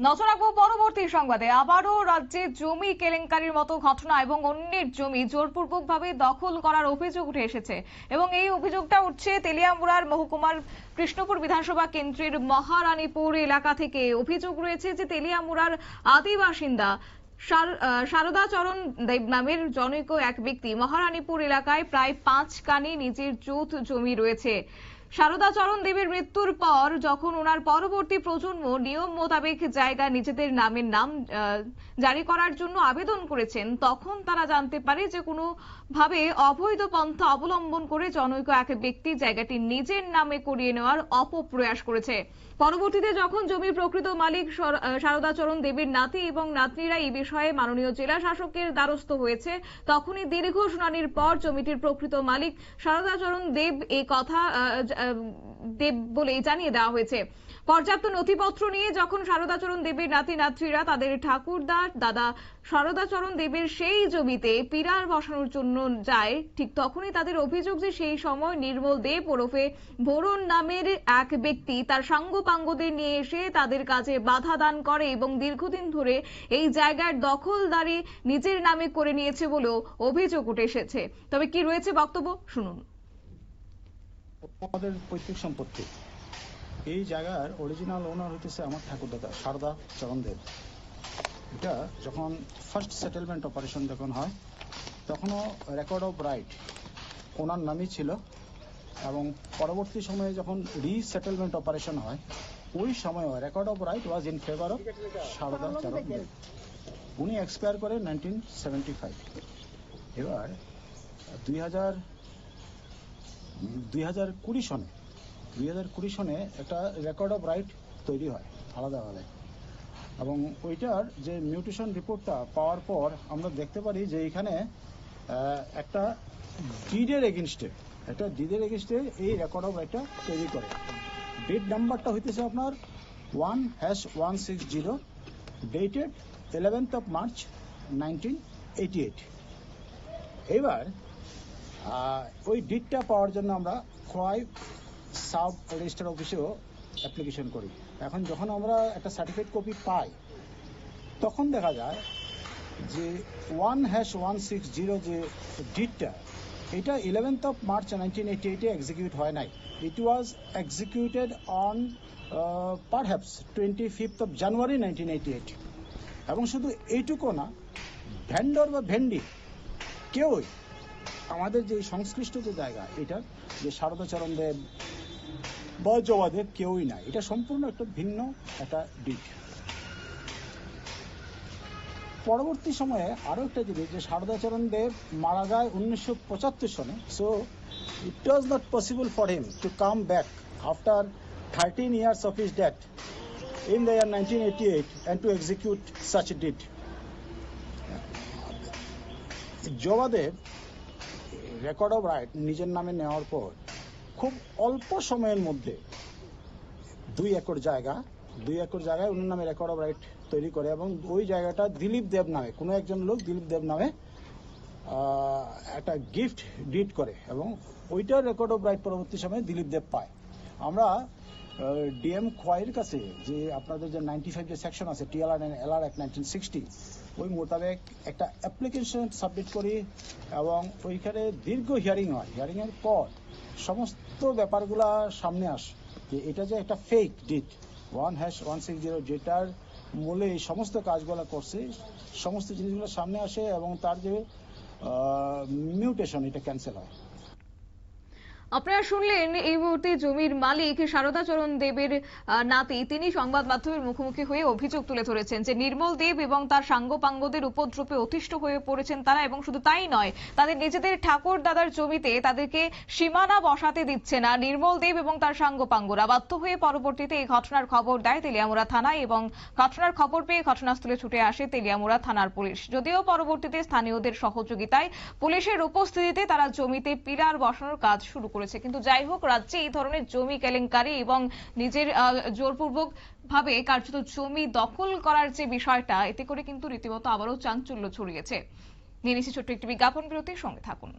নজর রাখব পরবর্তী সংবাদে। আবারও রাজ্যে জমি কেলেঙ্কারির মতো ঘটনা এবং অন্যের জমি জোরপূর্বকভাবে দখল করার অভিযোগ উঠে এসেছে। এবং এই অভিযোগটা উঠছে তেলিয়ামুড়ার মহকুমার কৃষ্ণপুর বিধানসভা কেন্দ্রের মহারানীপুর এলাকা থেকে। অভিযোগ রয়েছে যে তেলিয়ামুড়ার আদি বাসিন্দা শার- আহ, শারদাচরণ দেব নামের জনৈক এক ব্যক্তি। মহারানীপুর এলাকায় প্রায় পাঁচ কানি নিজের যৌথ জমি রয়েছে। শারদাচরণ দেবের মৃত্যুর পর যখন ওনার পরবর্তী প্রজন্ম নিয়ম মোতাবেক জায়গা নিজেদের নামের নাম জারি করার জন্য আবেদন করেছেন, তখন তারা জানতে পারে যে কোনো ভাবে অবৈধ পন্থা অবলম্বন করে জনৈক এক ব্যক্তি জায়গাটি নিজের নামে করিয়ে নেওয়ার অপপ্রয়াস করেছে। পরবর্তীতে যখন জমির প্রকৃত মালিক শারদাচরণ দেবীর নাতি এবং নাতনিরা এই বিষয়ে মাননীয় জেলা শাসকের দ্বারস্থ হয়েছে, তখনই দীর্ঘ শুনানির পর জমিটির প্রকৃত মালিক শারদাচরণ দেব এই কথা দেব বলেই জানিয়ে দেওয়া হয়েছে। পর্যাপ্ত নথিপত্র নিয়ে যখন শারদাচরণ দেবীর নাতি নাতনিরা তাদের ঠাকুরদার দাদা শারদাচরণ দেবের সেই জমিতে পিরার বসানোর জন্য যায়, ঠিক তখনই তাদের অভিযোগ যে সেই সময় নির্মল দেব ওরফে ভোরন নামের এক ব্যক্তি তার সাঙ্গপাঙ্গদের নিয়ে এসে তাদের কাজে বাধা দান করে এবং দীর্ঘদিন ধরে এই জায়গার দখলদারি নিজের নামে করে নিয়েছে বলেও অভিযোগ উঠে এসেছে। তবে কি রয়েছে বক্তব্য? শুনুন। আমাদের পৈতৃক সম্পত্তি। এই জায়গার অরিজিনাল ওনার হইতেছে আমার ঠাকুরদাদা, সারদা চরণদেব। এটা যখন ফার্স্ট সেটেলমেন্ট অপারেশন যখন হয়, তখনও রেকর্ড অফ রাইট ওনার নামই ছিল এবং পরবর্তী সময়ে যখন রিসেটেলমেন্ট অপারেশন হয়, ওই সময়ও record of right was in favour of Sarada Charandev. উনি এক্সপায়ার করে নাইনটিন সেভেন্টি ফাইভ এবার দুই হাজার দুই হাজার কুড়ি সনে, দুই হাজার কুড়ি সনে একটা রেকর্ড অফ রাইট তৈরি হয়, আলাদা আলাদা। এবং ওইটার যে মিউটেশন রিপোর্টটা পাওয়ার পর আমরা দেখতে পারি যে এখানে একটা ডিডের এগেনস্টে, একটা ডিডের এগেনস্টে এই রেকর্ড অফ রাইটটা তৈরি করে। ডিড নাম্বারটা হইতেছে আপনার one hash one six zero, dated eleventh of March nineteen eighty eight. এবার ওই ডিটটা পাওয়ার জন্য আমরা খোয়াই সাব রেজিস্টার অফিসেও অ্যাপ্লিকেশন করি। এখন যখন আমরা একটা সার্টিফিকেট কপি পাই, তখন দেখা যায় যে one hash one six zero যে ডিটটা এটা eleventh of March nineteen eighty এইটে এক্সিকিউট হয় নাই। It was executed on perhaps twenty fifth of January nineteen eighty eight এবং শুধু এইটুকু না ভ্যান্ডর বা ভেন্ডি কেউই আমাদের যে সংশ্লিষ্ট যে জায়গা, এটা যে শারদাচরণ দেব বা জবাদেব কেউই নাই। এটা সম্পূর্ণ একটা ভিন্ন একটা দিক পরবর্তী সময়ে আরও একটা জিনিস যে শারদাচরণ দেব মারা যায় উনিশশো পঁচাত্তর সনে। So it was not possible for him to come back after thirteen years of his death in the year 1988 and to execute such deed. Jabadeb record of right নিজের নামে নেওয়ার পর খুব অল্প সময়ের মধ্যে দুই একর জায়গা, দুই একর জায়গায় অন্য নামে রেকর্ড অফ রাইট তৈরি করে এবং ওই জায়গাটা দিলীপ দেব নামে, কোনো একজন লোক দিলীপ দেব নামে একটা গিফট ডিড করে এবং ওইটার রেকর্ড অফ রাইট পরবর্তী সময়ে দিলীপ দেব পায়। আমরা ডিএম খোয়াইয়ের কাছে যে আপনাদের যে নাইনটি ফাইভ যে সেকশন আছে T L R L R act nineteen sixty ওই মোতাবেক একটা অ্যাপ্লিকেশন সাবমিট করি এবং ওইখানে দীর্ঘ হিয়ারিং হয়। হিয়ারিংয়ের পর সমস্ত ব্যাপারগুলা সামনে আসে যে এটা যে একটা fake deed one hash one six zero যেটার মূলে এই সমস্ত কাজগুলো করছে, সমস্ত জিনিসগুলো সামনে আসে এবং তার যে মিউটেশন এটা ক্যান্সেল হয়। আপনারা শুনলেন এই মুহূর্তে জমির মালিক শারদাচরণ দেবের আহ, নাতি। তিনি সংবাদ মাধ্যমের মুখোমুখি হয়ে অভিযোগ তুলে ধরেছেন যে নির্মল দেব এবং তার সাঙ্গপাঙ্গদের উপদ্রবে অতিষ্ঠ হয়ে পড়েছেন তারা এবং শুধু তাই নয় তাদের নিজেদের ঠাকুর দাদার জমিতে তাদেরকে সীমানা বসাতে দিচ্ছে না নির্মল দেব এবং তার সাঙ্গপাঙ্গরা। বাধ্য হয়ে পরবর্তীতে এই ঘটনার খবর দেয় তেলিয়ামুড়া থানায় এবং ঘটনার খবর পেয়ে ঘটনাস্থলে ছুটে আসে তেলিয়ামুড়া থানার পুলিশ। যদিও পরবর্তীতে স্থানীয়দের সহযোগিতায় পুলিশের উপস্থিতিতে তারা জমিতে পিলার বসানোর কাজ শুরু করেছে। কিন্তু যাই হোক, রাজ্যে এই ধরনের জমি কেলেঙ্কারি এবং নিজের জোরপূর্বক ভাবে কার্যত জমি দখল করার যে বিষয়টা, এতে করে কিন্তু রীতিমতো আবারও চাঞ্চল্য ছড়িয়েছে। নিয়ে নিচ্ছি ছোট্ট একটি বিজ্ঞাপন বিরতির সঙ্গে থাকুন।